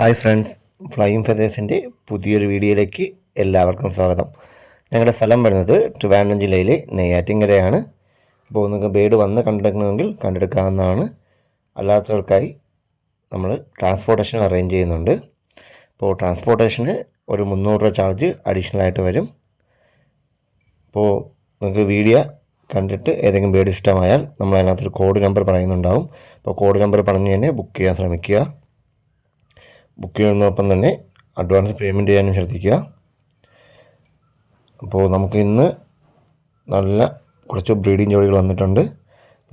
Hi friends flying ഫെതേഴ്സിന്റെ പുതിയൊരു വീഡിയോയിലേക്ക് എല്ലാവർക്കും സ്വാഗതം. ഞങ്ങളുടെ സ്ഥലം വരുന്നത് ട്രിവാൻഡ്രം ജില്ലയിലെ നെയ്യാറ്റിങ്കരയാണ് അപ്പോൾ നിങ്ങൾക്ക് ബേഡ് വന്ന് കണ്ടെടുക്കണമെങ്കിൽ കണ്ടെടുക്കാവുന്നതാണ്. അല്ലാത്തവർക്കായി നമ്മൾ ട്രാൻസ്പോർട്ടേഷൻ അറേഞ്ച് ചെയ്യുന്നുണ്ട്. അപ്പോൾ ട്രാൻസ്പോർട്ടേഷന് ഒരു മുന്നൂറ് രൂപ ചാർജ് അഡീഷണൽ ആയിട്ട് വരും. അപ്പോൾ നിങ്ങൾക്ക് വീഡിയോ കണ്ടിട്ട് ഏതെങ്കിലും ബേഡ് ഇഷ്ടമായാൽ നമ്മൾ അതിനകത്തൊരു കോഡ് നമ്പർ പറയുന്നുണ്ടാവും. അപ്പോൾ കോഡ് നമ്പർ പറഞ്ഞു തന്നെ ബുക്ക് ചെയ്യാൻ ശ്രമിക്കുക. ബുക്ക് ചെയ്യുന്നതോടൊപ്പം തന്നെ അഡ്വാൻസ് പേയ്മെന്റ് ചെയ്യാനും ശ്രദ്ധിക്കുക. അപ്പോൾ നമുക്ക് ഇന്ന് നല്ല കുറച്ച് ബ്രീഡിങ് ജോലികൾ വന്നിട്ടുണ്ട്.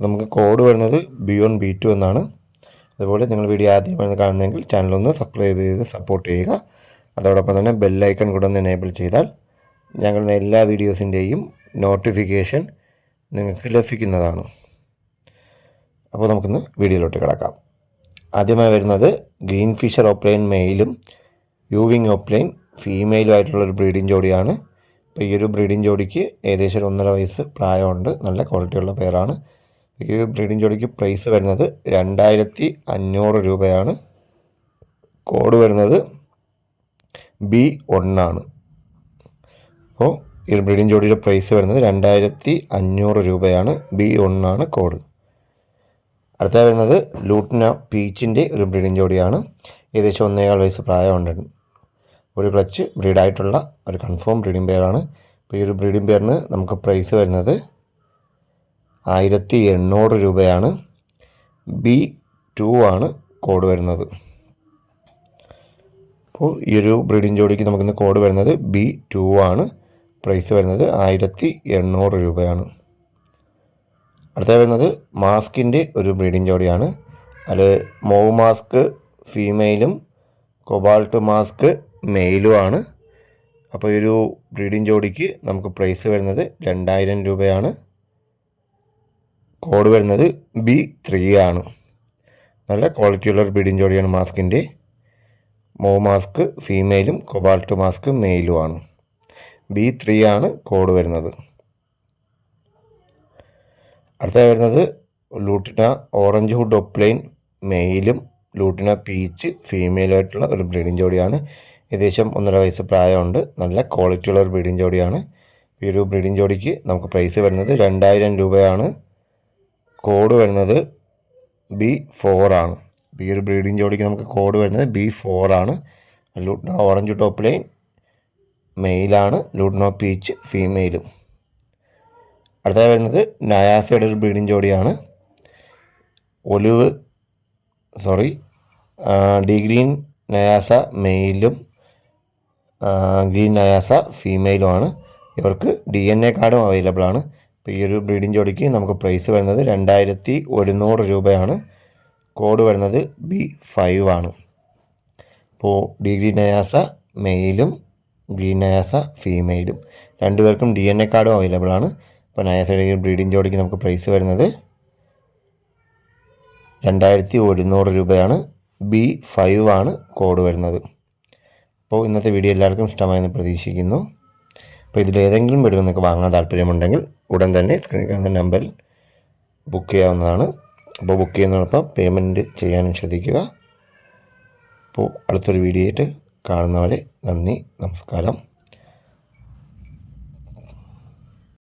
നമുക്ക് കോഡ് വരുന്നത് ബി വൺ ബി ടു എന്നാണ്. അതുപോലെ നിങ്ങൾ വീഡിയോ ആദ്യമായി കാണുന്നതെങ്കിൽ ചാനലൊന്ന് സബ്സ്ക്രൈബ് ചെയ്ത് സപ്പോർട്ട് ചെയ്യുക. അതോടൊപ്പം തന്നെ ബെല്ലൈക്കൺ കൂടെ ഒന്ന് എനേബിൾ ചെയ്താൽ ഞങ്ങളുടെ എല്ലാ വീഡിയോസിന്റെയും നോട്ടിഫിക്കേഷൻ നിങ്ങൾക്ക് ലഭിക്കുന്നതാണ്. അപ്പോൾ നമുക്കിന്ന് വീഡിയോയിലോട്ട് കിടക്കാം. ആദ്യമായി വരുന്നത് ഗ്രീൻ ഫിഷർ ഓപ്ലൈൻ മെയിലും യൂവിങ് ഓപ്ലൈൻ ഫീമെയിലും ആയിട്ടുള്ള ഒരു ബ്രീഡിംഗ് ജോഡിയാണ്. അപ്പോൾ ഈ ഒരു ബ്രീഡിംഗ് ജോഡിക്ക് ഏകദേശം ഒരു ഒന്നര വയസ്സ് പ്രായമുണ്ട്. നല്ല ക്വാളിറ്റിയുള്ള പേരാണ്. ഈ ബ്രീഡിംഗ് ജോഡിക്ക് പ്രൈസ് വരുന്നത് രണ്ടായിരത്തി അഞ്ഞൂറ് രൂപയാണ്. കോഡ് വരുന്നത് ബി ഒന്നാണ് അപ്പോൾ ഈ ബ്രീഡിംഗ് ജോഡിയുടെ പ്രൈസ് വരുന്നത് രണ്ടായിരത്തി അഞ്ഞൂറ് രൂപയാണ്. ബി ഒന്നാണ് കോഡ്. അടുത്ത വരുന്നത് ലൂട്ടിന പീച്ചിന്റെ ഒരു ബ്രീഡിംഗ് ജോഡിയാണ്. ഏകദേശം ഒന്നേകാൽ വയസ്സ് പ്രായമുണ്ട്. ഒരു ക്ലച്ച് ബ്രീഡായിട്ടുള്ള ഒരു കൺഫേം ബ്രീഡിംഗ് പെയറാണ് അപ്പോൾ ഈ ഒരു ബ്രീഡിംഗ് പെയറിന് നമുക്ക് പ്രൈസ് വരുന്നത് ആയിരത്തി എണ്ണൂറ് രൂപയാണ്. ബി ടു ആണ് കോഡ് വരുന്നത്. അപ്പോൾ ഈ ഒരു ബ്രീഡിംഗ് ജോഡിക്ക് നമുക്കിന്ന് കോഡ് വരുന്നത് ബി ടു ആണ്. പ്രൈസ് വരുന്നത് ആയിരത്തി എണ്ണൂറ് രൂപയാണ്. അടുത്ത വരുന്നത് മാസ്കിന്റെ ഒരു ബ്രീഡിംഗ് ജോഡിയാണ്. അത് മോവ് മാസ്ക് ഫീമെയിലും കൊബാൾട്ട് മാസ്ക് മെയിലുമാണ്. അപ്പോൾ ഈ ഒരു ബ്രീഡിംഗ് ജോഡിക്ക് നമുക്ക് പ്രൈസ് വരുന്നത് രണ്ടായിരം രൂപയാണ്. കോഡ് വരുന്നത് ബി ത്രീ ആണ്. നല്ല ക്വാളിറ്റിയുള്ള ഒരു ബ്രീഡിംഗ് ജോഡിയാണ് മാസ്കിന്റെ. മോ മാസ്ക് ഫീമെയിലും കൊബാൾട്ട് മാസ്ക് മെയിലുമാണ്. ബി ത്രീ ആണ് കോഡ് വരുന്നത്. അടുത്ത വരുന്നത് ലൂട്ടിന ഓറഞ്ച് ഹുഡ് ഒപ്ലൈൻ മെയിലും ലൂട്ടിന പീച്ച് ഫീമെയിലായിട്ടുള്ള ഒരു ബ്രീഡിംഗ് ജോഡിയാണ്. ഏകദേശം ഒന്നര വയസ്സ് പ്രായമുണ്ട്. നല്ല ക്വാളിറ്റിയുള്ള ഒരു ബ്രീഡിംഗ് ജോഡിയാണ്. ഈ ഒരു ബ്രീഡിംഗ് ജോഡിക്ക് നമുക്ക് പ്രൈസ് വരുന്നത് രണ്ടായിരം രൂപയാണ്. കോഡ് വരുന്നത് ബി ആണ്. ഈ ഒരു ബ്രീഡിംഗ് ജോഡിക്ക് നമുക്ക് കോഡ് വരുന്നത് ബി ആണ്. ലൂട്ടിന ഓറഞ്ച് ടോപ്പ് ലൈൻ മെയിലാണ് ലൂട്ടിനോ പീച്ച് ഫീമെയിലും. അടുത്തത് വരുന്നത് നയാസയുടെ ഒരു breeding ജോഡിയാണ്. Olive sorry D green Nyasa മെയിലും ഗ്രീൻ നയാസ ഫീമെയിലുമാണ്. ഇവർക്ക് ഡി എൻ എ കാർഡും അവൈലബിൾ ആണ്. അപ്പോൾ ഈ ഒരു ബ്രീഡിംഗ് ജോഡിക്ക് നമുക്ക് പ്രൈസ് വരുന്നത് രണ്ടായിരത്തി ഒരുന്നൂറ് രൂപയാണ്. കോഡ് വരുന്നത് ബി ഫൈവ് ആണ്. അപ്പോൾ ഡി ഗ്രീൻ നയാസ മെയിലും ഗ്രീൻ നയാസ ഫീമെയിലും. രണ്ടുപേർക്കും ഡി എൻ എ കാർഡും അവൈലബിൾ ആണ്. അപ്പോൾ നയ ബ്രീഡിംഗ് ജോഡിക്ക് നമുക്ക് പ്രൈസ് വരുന്നത് രണ്ടായിരത്തി ഒരുന്നൂറ് രൂപയാണ്. ബി ഫൈവ് ആണ് കോഡ് വരുന്നത്. അപ്പോൾ ഇന്നത്തെ വീഡിയോ എല്ലാവർക്കും ഇഷ്ടമായെന്ന് പ്രതീക്ഷിക്കുന്നു. അപ്പോൾ ഇതിലേതെങ്കിലും വീഡിയോ നിങ്ങൾക്ക് വാങ്ങാൻ താല്പര്യമുണ്ടെങ്കിൽ ഉടൻ തന്നെ സ്ക്രീനിൽ കാണുന്ന നമ്പറിൽ ബുക്ക് ചെയ്യാവുന്നതാണ്. അപ്പോൾ ബുക്ക് ചെയ്യുന്നതോടൊപ്പം പേയ്മെന്റ് ചെയ്യാനും ശ്രദ്ധിക്കുക. അപ്പോൾ അടുത്തൊരു വീഡിയോ ആയിട്ട് കാണുന്നവരെ നന്ദി നമസ്കാരം.